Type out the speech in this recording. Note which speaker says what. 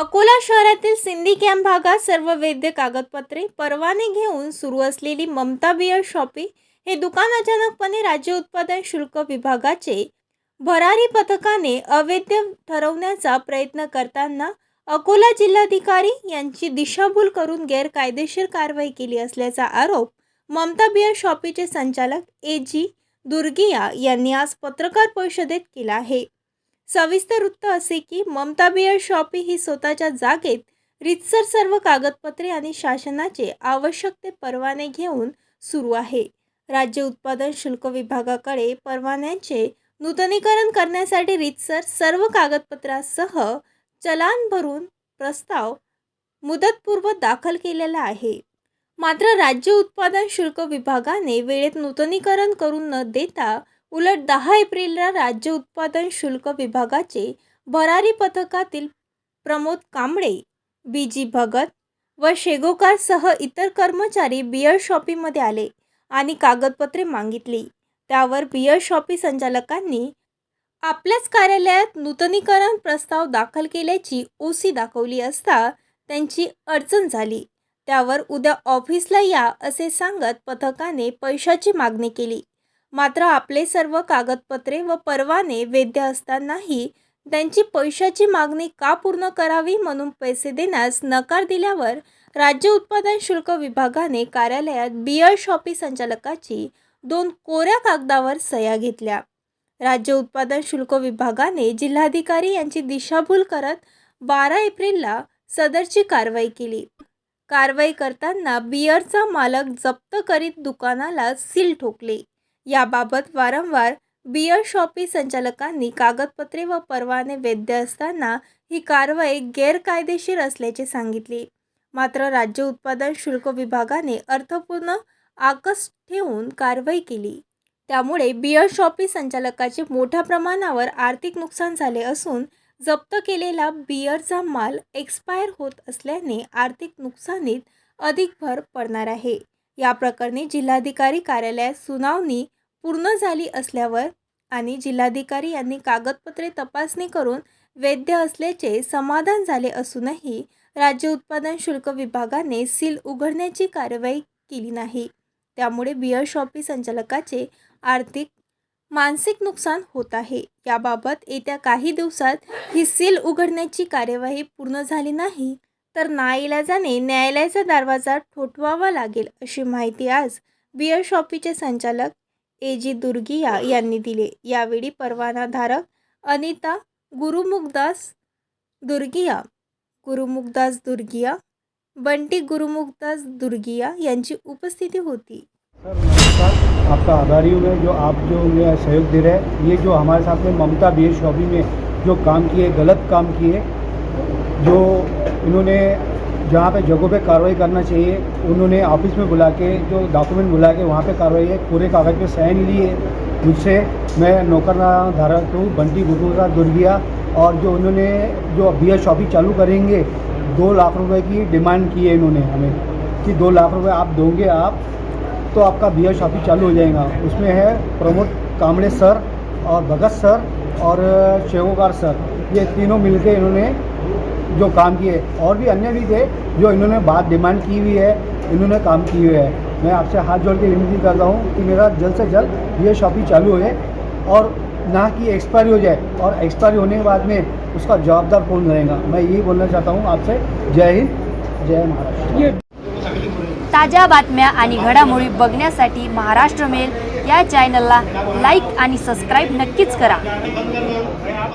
Speaker 1: अकोला शहरातील सिंधी कॅम्प भागात सर्व वैद्य कागदपत्रे परवाने घेऊन सुरू असलेली ममता बियर शॉपी हे दुकान अचानकपणे राज्य उत्पादन शुल्क विभागाचे भरारी पथकाने अवैध ठरवण्याचा प्रयत्न करताना अकोला जिल्हाधिकारी यांची दिशाभूल करून गैरकायदेशीर कारवाई केली असल्याचा आरोप ममता बियर शॉपीचे संचालक ए जी दुर्गिया यांनी आज पत्रकार परिषदेत केला आहे. सविस्तर वृत्त असे की ममता बियर शॉपी ही स्वतःच्या जागेत रितसर सर्व कागदपत्रे आणि शासनाचे आवश्यक ते परवाने घेऊन सुरू आहे. राज्य उत्पादन शुल्क विभागाकडे परवान्यांचे नूतनीकरण करण्यासाठी रितसर सर्व कागदपत्रासह चलान भरून प्रस्ताव मुदतपूर्व दाखल केलेला आहे. मात्र राज्य उत्पादन शुल्क विभागाने वेळेत नूतनीकरण करून न देता उलट दहा एप्रिलला राज्य उत्पादन शुल्क विभागाचे भरारी पथकातील प्रमोद कांबळे बी जी भगत व शेगोकारसह इतर कर्मचारी बियर शॉपीमध्ये आले आणि कागदपत्रे मागितली. त्यावर बियर शॉपी संचालकांनी आपल्याच कार्यालयात नूतनीकरण प्रस्ताव दाखल केल्याची ओसी दाखवली असता त्यांची अडचण झाली. त्यावर उद्या ऑफिसला या असे सांगत पथकाने पैशाची मागणी केली. मात्र आपले सर्व कागदपत्रे व परवाने वैध असतानाही त्यांची पैशाची मागणी का पूर्ण करावी म्हणून पैसे देण्यास नकार दिल्यावर राज्य उत्पादन शुल्क विभागाने कार्यालयात बियर शॉपी संचालकाची दोन कोऱ्या कागदावर सह्या घेतल्या. राज्य उत्पादन शुल्क विभागाने जिल्हाधिकारी यांची दिशाभूल करत बारा एप्रिलला सदरची कारवाई केली. कारवाई करताना बियरचा मालक जप्त करीत दुकानाला सील ठोकले. याबाबत वारंवार बियर शॉपी संचालकांनी कागदपत्रे व परवाने वैध असताना ही कारवाई गैरकायदेशीर असल्याचे सांगितले. मात्र राज्य उत्पादन शुल्क विभागाने अर्थपूर्ण आकस ठेवून कारवाई केली. त्यामुळे बियर शॉपी संचालकाचे मोठ्या प्रमाणावर आर्थिक नुकसान झाले असून जप्त केलेला बियरचा माल एक्सपायर होत असल्याने आर्थिक नुकसानीत अधिक भर पडणार आहे. या प्रकरणी जिल्हाधिकारी कार्यालयात सुनावणी पूर्ण झाली असल्यावर आणि जिल्हाधिकारी यांनी कागदपत्रे तपासणी करून वैध असल्याचे समाधान झाले असूनही राज्य उत्पादन शुल्क विभागाने सील उघडण्याची कारवाई केली नाही. त्यामुळे बियर शॉपी संचालकाचे आर्थिक मानसिक नुकसान होत आहे. याबाबत येत्या काही दिवसात ही सील उघडण्याची कार्यवाही पूर्ण झाली नाही तर नाईलाजाने न्यायालयाचा दरवाजा ठोठवावा लागेल अशी माहिती आज बियर शॉपीचे संचालक ए जी दुर्गिया यांनी दिले. यावेळी परवानाधारक अनिता गुरुमुखदास दुर्गिया गुरुमुखदास दुर्गिया बंटी गुरुमुखदास दुर्गिया यांची उपस्थिती होती.
Speaker 2: सर नमस्कार. आपका आभारी हूँ मैं जो आप जो मेरा सहयोग दे रहे हैं ये जो हमारे साथ में ममता बी शॉपी में जो काम किए गलत काम किए जो इन्होंने जहाँ पे जगहों पे कार्रवाई करना चाहिए, उन्होंने ऑफ़िस में बुला के, जो डॉक्यूमेंट बुला के वहाँ पे कार्रवाई है। पूरे कागज़ पे साइन लिए मुझसे। मैं नौकर धारक हूँ, बंटी गुरुरा दुर्गिया। और जो उन्होंने, जो बी शॉपी चालू करेंगे, दो लाख रुपए की डिमांड की है इन्होंने हमें कि दो लाख रुपए आप दोगे आप तो आपका बियर शॉपी चालू हो जाएगा। उसमें है प्रमोद कामड़े सर और भगत सर और शेवोकार सर। ये तीनों मिलके इन्होंने जो काम किए और भी अन्य भी थे जो इन्होंने बात डिमांड की हुई है इन्होंने काम की हुई है। मैं आपसे हाथ जोड़ के विनती करता हूँ कि मेरा जल्द से जल्द ये शॉपी चालू हो और ना कि एक्सपायरी हो जाए और एक्सपायरी होने के बाद में उसका जवाबदार कौन रहेगा? मैं यही बोलना चाहता हूँ आपसे। जय हिंद जय महाराष्ट्र।
Speaker 3: ताज्या बातम्या आणि घडामोडी बघण्यासाठी महाराष्ट्र मेल या चॅनलला लाईक आणि सबस्क्राईब नक्कीच करा.